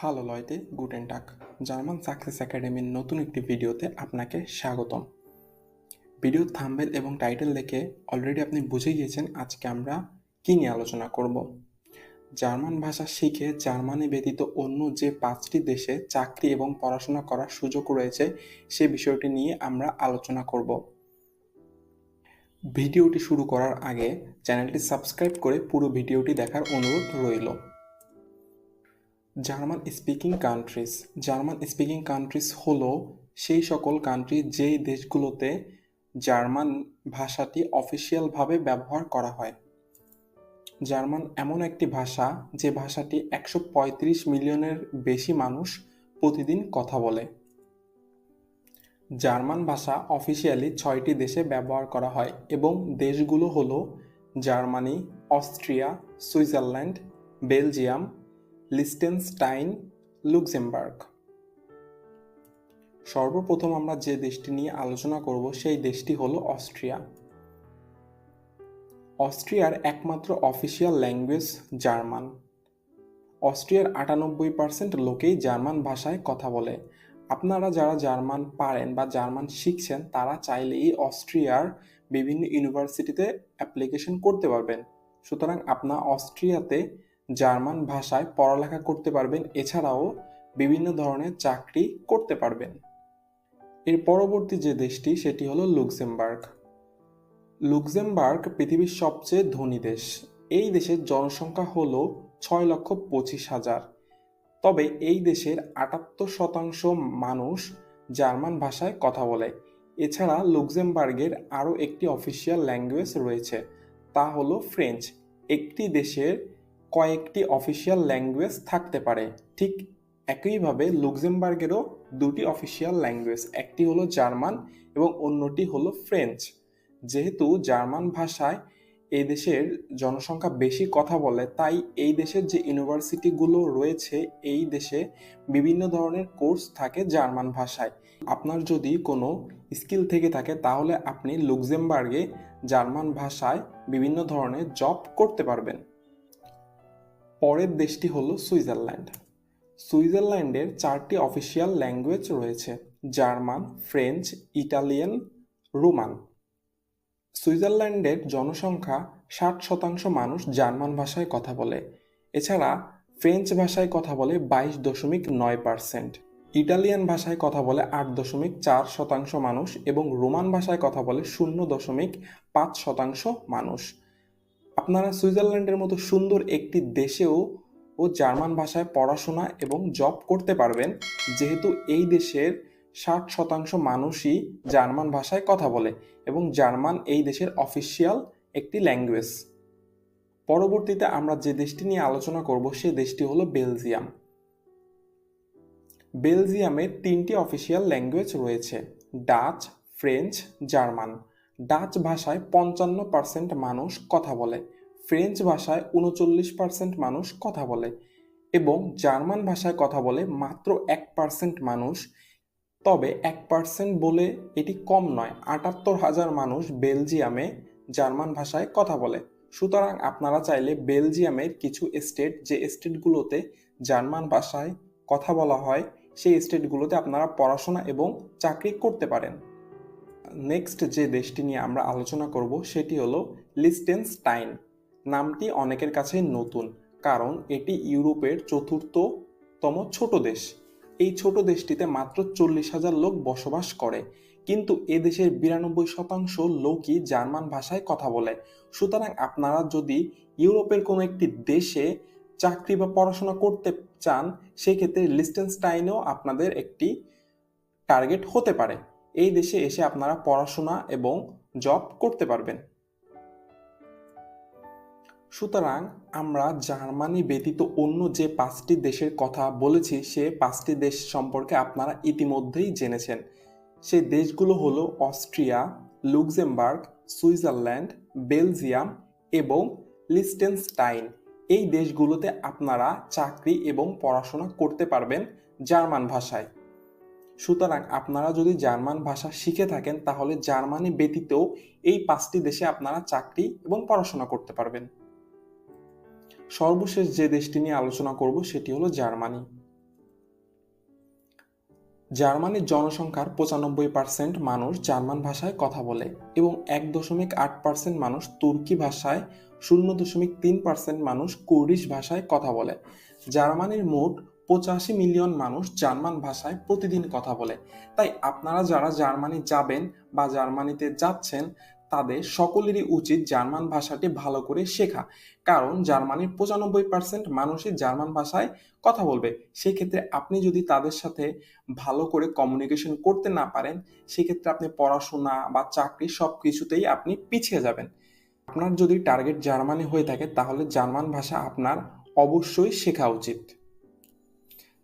Hello লয়তে গুটেন টাক জার্মান সাকসেস একাডেমির নতুন একটি ভিডিওতে আপনাকে স্বাগতম। ভিডিও থাম্বেল এবং টাইটেল দেখে অলরেডি আপনি বুঝে গিয়েছেন আজকে আমরা কী নিয়ে আলোচনা করব। জার্মান ভাষা শিখে জার্মানি ব্যতীত অন্য যে পাঁচটি দেশে চাকরি এবং পড়াশোনা করার সুযোগ রয়েছে সে বিষয়টি নিয়ে আমরা আলোচনা করব। ভিডিওটি শুরু করার আগে চ্যানেলটি সাবস্ক্রাইব করে পুরো ভিডিওটি দেখার অনুরোধ রইল। German speaking countries, German speaking countries হলো সেই সকল কান্ট্রি যেই দেশগুলোতে জার্মান ভাষাটি অফিসিয়ালভাবে ব্যবহার করা হয়। জার্মান এমন একটি ভাষা যে ভাষাটি একশো পঁয়ত্রিশ মিলিয়নের বেশি মানুষ প্রতিদিন কথা বলে। জার্মান ভাষা অফিসিয়ালি ছয়টি দেশে ব্যবহার করা হয় এবং দেশগুলো হলো Germany, Austria, Switzerland, Belgium Liechtenstein, Luxembourg. সর্বপ্রথম আমরা যে দেশটি নিয়ে আলোচনা করব, সেই দেশটি হলো অস্ট্রিয়া। অস্ট্রিয়ার একমাত্র অফিসিয়াল ল্যাঙ্গুয়েজ জার্মান। অস্ট্রিয়ার আটানব্বই পার্সেন্ট লোকেই জার্মান ভাষায় কথা বলে। আপনারা যারা জার্মান পারেন বা জার্মান শিখছেন, তারা চাইলেই অস্ট্রিয়ার বিভিন্ন ইউনিভার্সিটিতে অ্যাপ্লিকেশন করতে পারবেন। সুতরাং আপনার অস্ট্রিয়াতে জার্মান ভাষায় পড়ালেখা করতে পারবেন, এছাড়াও বিভিন্ন ধরনের চাকরি করতে পারবেন। এর পরবর্তী যে দেশটি, সেটি হলো লুক্সেমবার্গ। লুক্সেমবার্গ পৃথিবীর সবচেয়ে ধনী দেশ। এই দেশের জনসংখ্যা হল ছয় লক্ষ পঁচিশ হাজার। তবে এই দেশের আটাত্তর শতাংশ মানুষ জার্মান ভাষায় কথা বলে। এছাড়া লুক্সেমবার্গের আরও একটি অফিসিয়াল ল্যাঙ্গুয়েজ রয়েছে, তা হলো ফ্রেঞ্চ। একটি দেশের কয়েকটি অফিসিয়াল ল্যাঙ্গুয়েজ থাকতে পারে। ঠিক একইভাবে লুক্সেমবার্গেরও দুটি অফিসিয়াল ল্যাঙ্গুয়েজ একটি হলো জার্মান এবং অন্যটি হলো ফ্রেঞ্চ। যেহেতু জার্মান ভাষায় এই দেশের জনসংখ্যা বেশি কথা বলে, তাই এই দেশের যে ইউনিভার্সিটিগুলো রয়েছে, এই দেশে বিভিন্ন ধরনের কোর্স থাকে জার্মান ভাষায়। আপনার যদি কোনো স্কিল থেকে থাকে, তাহলে আপনি লুক্সেমবার্গে জার্মান ভাষায় বিভিন্ন ধরনের জব করতে পারবেন। পরের দেশটি হলো সুইজারল্যান্ড। সুইজারল্যান্ডের চারটি অফিসিয়াল ল্যাঙ্গুয়েজ রয়েছে, জার্মান, ফ্রেঞ্চ, ইটালিয়ান, রোমান। সুইজারল্যান্ডের জনসংখ্যা ষাট শতাংশ মানুষ জার্মান ভাষায় কথা বলে, এছাড়া ফ্রেঞ্চ ভাষায় কথা বলে বাইশ দশমিক নয় পার্সেন্ট। ইটালিয়ান ভাষায় কথা বলে আট দশমিক চার শতাংশ মানুষ এবং রোমান ভাষায় কথা বলে শূন্য দশমিক পাঁচ শতাংশ মানুষ। আপনারা সুইজারল্যান্ডের মতো সুন্দর একটি দেশেও ও জার্মান ভাষায় পড়াশোনা এবং জব করতে পারবেন, যেহেতু এই দেশের ষাট শতাংশ মানুষই জার্মান ভাষায় কথা বলে এবং জার্মান এই দেশের অফিসিয়াল একটি ল্যাঙ্গুয়েজ পরবর্তীতে আমরা যে দেশটি নিয়ে আলোচনা করব, সে দেশটি হলো বেলজিয়াম। বেলজিয়ামের তিনটি অফিসিয়াল ল্যাঙ্গুয়েজ রয়েছে, ডাচ, ফ্রেঞ্চ, জার্মান। ডাচ ভাষায় পঞ্চান্ন পার্সেন্ট মানুষ কথা বলে, ফ্রেঞ্চ ভাষায় উনচল্লিশ পার্সেন্ট মানুষ কথা বলে এবং জার্মান ভাষায় কথা বলে মাত্র এক পার্সেন্ট মানুষ। তবে এক পার্সেন্ট বলে এটি কম নয়, আটাত্তর হাজার মানুষ বেলজিয়ামে জার্মান ভাষায় কথা বলে। সুতরাং আপনারা চাইলে বেলজিয়ামের কিছু স্টেট, যে স্টেটগুলোতে জার্মান ভাষায় কথা বলা হয়, সেই স্টেটগুলোতে আপনারা পড়াশোনা এবং চাকরি করতে পারেন। নেক্সট যে দেশটি নিয়ে আমরা আলোচনা করব সেটি হলো লিস্টেনস্টাইন নামটি অনেকের কাছে নতুন, কারণ এটি ইউরোপের চতুর্থতম ছোট দেশ। এই ছোট দেশটিতে মাত্র চল্লিশ হাজার লোক বসবাস করে, কিন্তু এ দেশের বিরানব্বই শতাংশ লোকই জার্মান ভাষায় কথা বলে। সুতরাং আপনারা যদি ইউরোপের কোনো একটি দেশে চাকরি বা পড়াশোনা করতে চান, সেক্ষেত্রে লিস্টেনস্টাইনেও আপনাদের একটি টার্গেট হতে পারে। এই দেশে এসে আপনারা পড়াশোনা এবং জব করতে পারবেন। সুতরাং আমরা জার্মানি ব্যতীত অন্য যে পাঁচটি দেশের কথা বলেছি, সে পাঁচটি দেশ সম্পর্কে আপনারা ইতিমধ্যেই জেনেছেন। সেই দেশগুলো হলো অস্ট্রিয়া, লুক্সেমবার্গ, সুইজারল্যান্ড, বেলজিয়াম এবং লিস্টেনস্টাইন এই দেশগুলোতে আপনারা চাকরি এবং পড়াশোনা করতে পারবেন জার্মান ভাষায়। সুতরাং আপনারা যদি জার্মান ভাষা শিখে থাকেন, তাহলে জার্মানি ব্যতীতও এই পাঁচটি দেশে আপনারা চাকরি এবং পড়াশোনা করতে পারবেন। সর্বশেষ যে দেশটি নিয়ে আলোচনা করব, সেটি হলো জার্মানি। জার্মানির জনসংখ্যার পঁচানব্বই পার্সেন্ট মানুষ জার্মান ভাষায় কথা বলে এবং এক দশমিক আট পার্সেন্ট মানুষ তুর্কি ভাষায়, শূন্য দশমিক তিন পার্সেন্ট মানুষ কুর্দিশ ভাষায় কথা বলে। জার্মানির মোট পঁচাশি মিলিয়ন মানুষ জার্মান ভাষায় প্রতিদিন কথা বলে। তাই আপনারা যারা জার্মানি যাবেন বা জার্মানিতে যাচ্ছেন, তাদের সকলেরই উচিত জার্মান ভাষাটি ভালো করে শেখা। কারণ জার্মানির পঁচানব্বই পার্সেন্ট মানুষই জার্মান ভাষায় কথা বলবে। সেক্ষেত্রে আপনি যদি তাদের সাথে ভালো করে কমিউনিকেশন করতে না পারেন, সেক্ষেত্রে আপনি পড়াশোনা বা চাকরি সব কিছুতেই আপনি পিছিয়ে যাবেন। আপনার যদি টার্গেট জার্মানি হয়ে থাকে, তাহলে জার্মান ভাষা আপনার অবশ্যই শেখা উচিত।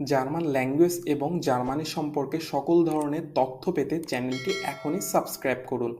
জার্মান ল্যাঙ্গুয়েজ এবং জার্মানি সম্পর্কে সকল ধরনের তথ্য পেতে চ্যানেলটি এখনই সাবস্ক্রাইব করুন।